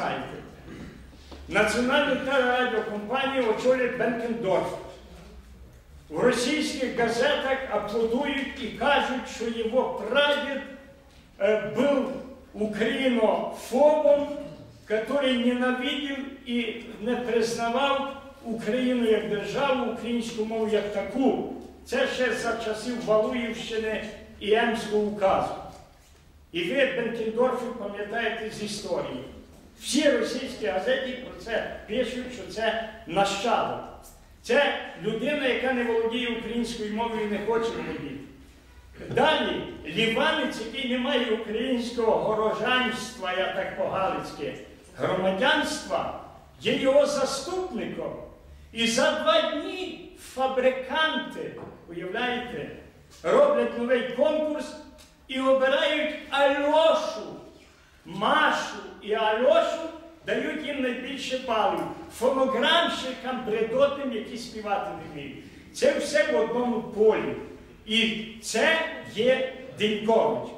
знаєте. Національну телерадіокомпанію очолює Бенкендорф. В російських газетах аплодують і кажуть, що його прадід э, был українофобом, який ненавидів і не признавав Україну як державу, українську мову як таку. Це ще за часів Валуївщини і Емського указу. І ви, Бенкендорфі, пам'ятаєте з історії. Всі російські газети про це пишуть, що це нащадок. Це людина, яка не володіє українською мовою і не хоче володіти. Далі, ліванець, який не має українського горожанства, я так по-галицьки, громадянства, є його заступником. І за два дні фабриканти, уявляєте, роблять новий конкурс і обирають найбільше балів фонограмщикам бредотним, які співати не вміють. Це все в одному полі. І це є Денькович.